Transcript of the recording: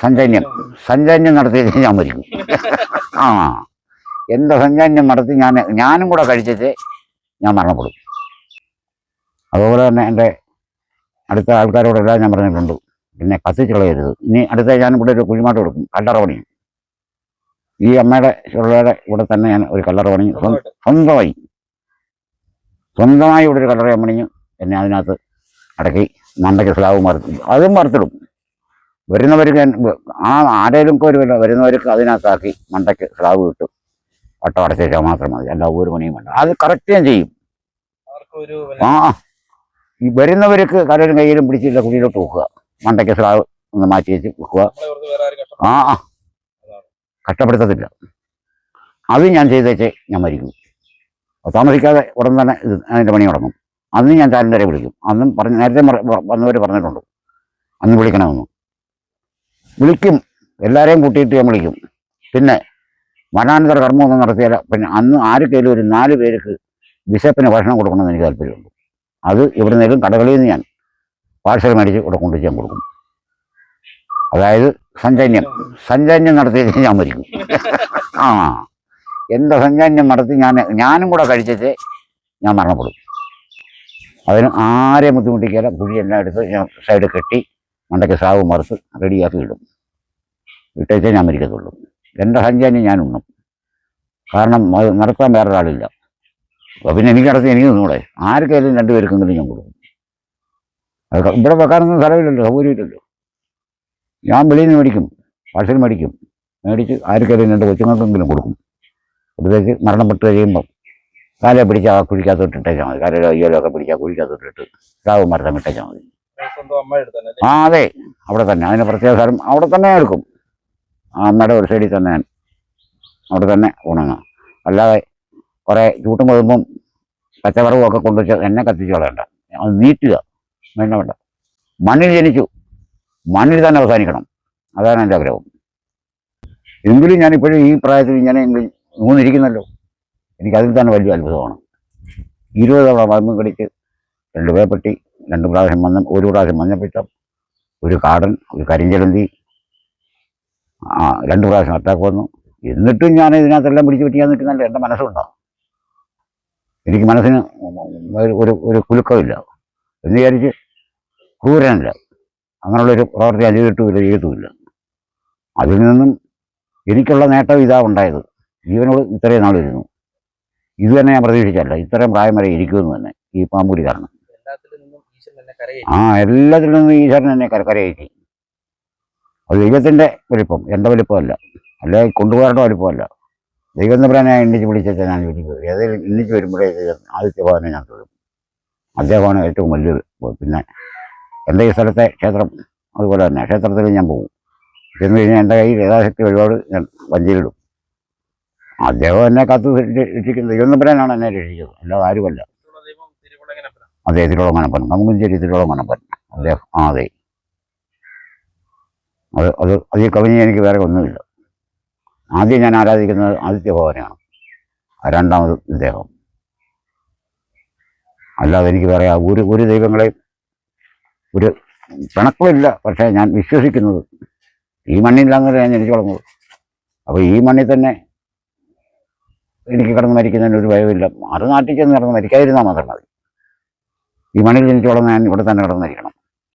സഞ്ചന്യം സഞ്ചന്യം നടത്തി ഞാൻ മരിക്കും ആ. എന്റെ സഞ്ചന്യം നടത്തി ഞാൻ ഞാനും കൂടെ കഴിച്ചിട്ട് ഞാൻ മരണപ്പെടും. അതുപോലെ തന്നെ എന്റെ അടുത്ത ആൾക്കാരോടെല്ലാം ഞാൻ പറഞ്ഞിട്ടുണ്ട്. പിന്നെ കത്തിച്ചുകളയരുത് ഇനി അടുത്ത ഞാൻ ഇവിടെ ഒരു കുഴിമാട്ട് കൊടുക്കും. കല്ലറ പണിയും ഈ അമ്മയുടെ ചുള്ളയുടെ ഇവിടെ തന്നെ ഞാൻ ഒരു കല്ലറ പണിയും സ്വ- സ്വന്തമായി. സ്വന്തമായി ഇവിടെ ഒരു കല്ലറ പണിഞ്ഞു എന്നെ അതിനകത്ത് അടക്കി മണ്ടയ്ക്ക് സ്ലാവ് മറുത്തു അതും മറുത്തിടും. വരുന്നവർക്ക് ആ ആരെങ്കിലും ഒരു വരുന്നവർക്ക് അതിനകത്താക്കി മണ്ടയ്ക്ക് സ്ലാബ് കിട്ടും. വട്ടം അടച്ചേക്കാൻ മാത്രം മതി. അല്ല ഒരു പണിയും വേണ്ട. അത് കറക്റ്റ് ഞാൻ ചെയ്യും. ആ ഈ വരുന്നവർക്ക് കരലും കയ്യിലും പിടിച്ചില്ല കുഴിയിലോട്ട് വെക്കുക മണ്ടയ്ക്ക് സ്ലാവ് ഒന്ന് മാറ്റി വെച്ച് വെക്കുക. ആ ആ. കഷ്ടപ്പെടുത്തത്തില്ല. അത് ഞാൻ ചെയ്തേച്ചേ ഞാൻ മരിക്കും. താമസിക്കാതെ ഉടൻ തന്നെ ഇത് അതിന്റെ പണി തുടങ്ങും അന്ന് ഞാൻ ചാലഞ്ചരെ വിളിക്കും. അന്നും പറഞ്ഞ് നേരത്തെ വന്നവർ പറഞ്ഞിട്ടുണ്ട്. അന്ന് വിളിക്കണമെന്ന്. വിളിക്കും. എല്ലാവരെയും കൂട്ടിയിട്ട് ഞാൻ വിളിക്കും. പിന്നെ മരണാനന്തര കർമ്മമൊന്നും നടത്തിയാൽ പിന്നെ അന്ന് ആർക്കെങ്കിലും ഒരു നാല് പേർക്ക് ബിഷപ്പിന് ഭക്ഷണം കൊടുക്കണമെന്ന് എനിക്ക് താല്പര്യമുണ്ട്. അത് ഇവിടെ നിന്നും കടകളിൽ നിന്ന് ഞാൻ പാഴ്സൽ മേടിച്ച് ഇവിടെ കൊണ്ടുവച്ച് ഞാൻ കൊടുക്കും. അതായത് സഞ്ചന്യം. സഞ്ചന്യം നടത്തി ഞാൻ മരിക്കും. ആ. എന്റെ സഞ്ചന്യം നടത്തി ഞാൻ ഞാനും കൂടെ കഴിച്ചിട്ട് ഞാൻ മരണപ്പെടും. അതിന് ആരെയും ബുദ്ധിമുട്ടിക്കാതെ കുഴി എല്ലാം എടുത്ത് ഞാൻ സൈഡ് കെട്ടി മണ്ടയ്ക്ക് സാവ് മറുത്ത് റെഡിയാക്കി ഇടും ഇട്ടേച്ചേ ഞാൻ മരിക്കത്തുള്ളൂ. എന്റെ സഞ്ചാരി ഞാൻ ഉണ്ണും. കാരണം നടത്താൻ വേറൊരാളില്ല. അപ്പോൾ പിന്നെ എനിക്ക് നടത്തി എനിക്ക് നിന്നൂടെ? ആർക്കായാലും രണ്ടുപേർക്കെങ്കിലും ഞാൻ കൊടുക്കും. ഇവിടെ വെക്കാനൊന്നും സ്ഥലമില്ലല്ലോ സൗകര്യമില്ലല്ലോ. ഞാൻ വെളിയിൽ നിന്ന് മേടിക്കും പാഴ്സൽ മേടിക്കും. മേടിച്ച് ആർക്കേലും രണ്ട് കൊച്ചുങ്ങൾക്കെങ്കിലും കൊടുക്കും. കൊടുത്തേച്ച് മരണപ്പെട്ട് കഴിയുമ്പം കാലെ പിടിച്ച് ആ ഇട്ടേച്ചാൽ മതി. കാലയിലോ അയ്യോലോ ഒക്കെ പിടിച്ച് ആ കുഴിക്കകത്തോട്ട് ഇട്ട് രാവ് മരത്തം ഇട്ടേച്ചാൽ മതി. ആ അതെ. അവിടെ തന്നെ. അതിന് പ്രത്യേക സ്ഥലം അവിടെ തന്നെ എടുക്കും. ആ അമ്മയുടെ ഒരു സൈഡിൽ തന്നെ അവിടെ തന്നെ ഉണങ്ങാം. അല്ലാതെ കുറേ ചൂട്ടും കൊതുമ്പും പച്ചവറവും ഒക്കെ കൊണ്ടുവച്ച് എന്നെ കത്തിച്ച് കളയണ്ട. അത് നീറ്റുക വേണ്ട വേണ്ട. മണ്ണിൽ ജനിച്ചു. മണ്ണിൽ തന്നെ അവസാനിക്കണം. അതാണ് എന്റെ ആഗ്രഹം. എങ്കിലും ഞാനിപ്പോഴും ഈ പ്രായത്തിൽ ഇങ്ങനെ മൂന്നിരിക്കുന്നല്ലോ എനിക്കതിൽ തന്നെ വലിയ അത്ഭുതമാണ്. ഇരുപത് തവണ മരുന്നും കടിച്ച് രണ്ട് പേപ്പട്ടി രണ്ട് പ്രാവശ്യം മഞ്ഞ ഒരു പ്രാവശ്യം മഞ്ഞപ്പിത്തം ഒരു കാടൻ ഒരു കരിഞ്ചെലന്തി ആ രണ്ട് പ്രാവശ്യം അറ്റാക്ക് വന്നു. എന്നിട്ടും ഞാൻ ഇതിനകത്തെല്ലാം പിടിച്ചു പറ്റിയാൽ നിൽക്കുന്നുണ്ട് എന്റെ മനസ്സുണ്ടോ എനിക്ക് മനസ്സിന് ഒരു- ഒരു കുലുക്കമില്ല. എന്ന് വിചാരിച്ച് ക്രൂരനല്ല. അങ്ങനെയുള്ളൊരു പ്രവർത്തി ഞാൻ ചെയ്തിട്ടുമില്ല ചെയ്തിട്ടുമില്ല. അതിൽ നിന്നും എനിക്കുള്ള നേട്ടം ഇതാ ഉണ്ടായത്. ജീവനോട് ഇത്രയും നാളിരുന്നു. ഇത് തന്നെ ഞാൻ പ്രതീക്ഷിച്ചല്ല ഇത്രയും പ്രായം വരെ ഇരിക്കുമെന്ന് തന്നെ ഈ പാമ്പൂരി കാരണം എല്ലാത്തിലും നിന്നും ഈശ്വരൻ എന്നെ കരയെ ആ എല്ലാത്തിലും നിന്നും ഈശ്വരൻ എന്നെ കരകരയറ്റി അത് ദൈവത്തിന്റെ വലിപ്പം എന്റെ വലിപ്പമല്ല. അല്ലെ കൊണ്ടുപോകാരുടെ വലിപ്പമല്ല. ദൈവം തമ്പുരാനെ എണ്ണിച്ച് പിടിച്ചാൽ ഞാൻ ഇരിക്കും ഏതെങ്കിലും എണ്ണിച്ച് വരുമ്പോഴേ ആദ്യത്തെ ഭാഗം ഞാൻ തൊഴും അദ്ദേഹമാണ് ഏറ്റവും വലിയത് പിന്നെ എന്റെ ഈ സ്ഥലത്തെ ക്ഷേത്രം അതുപോലെ തന്നെ ക്ഷേത്രത്തിൽ ഞാൻ പോകും ചെന്ന് കഴിഞ്ഞാൽ എന്റെ കയ്യിൽ യഥാശക്തി ഒരുപാട് ഞാൻ വഞ്ചിയിലിടും. അദ്ദേഹം എന്നെ കാത്തു രക്ഷിക്കുന്നത് ദൈവം പറയാനാണ് എന്നെ രക്ഷിച്ചത്. അല്ലാതെ ആരുമല്ല. ഉള്ള അങ്ങനെ പറഞ്ഞു നമുക്കും തിരുവോളം അങ്ങനെ പറഞ്ഞു അദ്ദേഹം ആ അതെ. അത് അത് അത് കവിഞ്ഞ് എനിക്ക് വേറെ ഒന്നുമില്ല. ആദ്യം ഞാൻ ആരാധിക്കുന്നത് ആദിത്യ ഭവനെയാണ്. രണ്ടാമത് ഇദ്ദേഹം. അല്ലാതെ എനിക്ക് വേറെ ഒരു ഒരു ദൈവങ്ങളെയും ഒരു പിണക്കമില്ല. പക്ഷേ ഞാൻ വിശ്വസിക്കുന്നത് ഈ മണ്ണിലാണെന്ന് ഞാൻ ജനിച്ചു വളർന്നത്. അപ്പോൾ ഈ മണ്ണിൽ തന്നെ എനിക്ക് കിടന്ന് മരിക്കുന്നതിന് ഒരു ഭയമില്ല അത് നാട്ടിൽ ചെന്ന് കിടന്ന് മരിക്കാതിരുന്നാൽ മാത്രം മതി. ഈ മണ്ണിൽ ജനിച്ചു ഞാൻ ഇവിടെ തന്നെ കിടന്ന് മരിക്കണം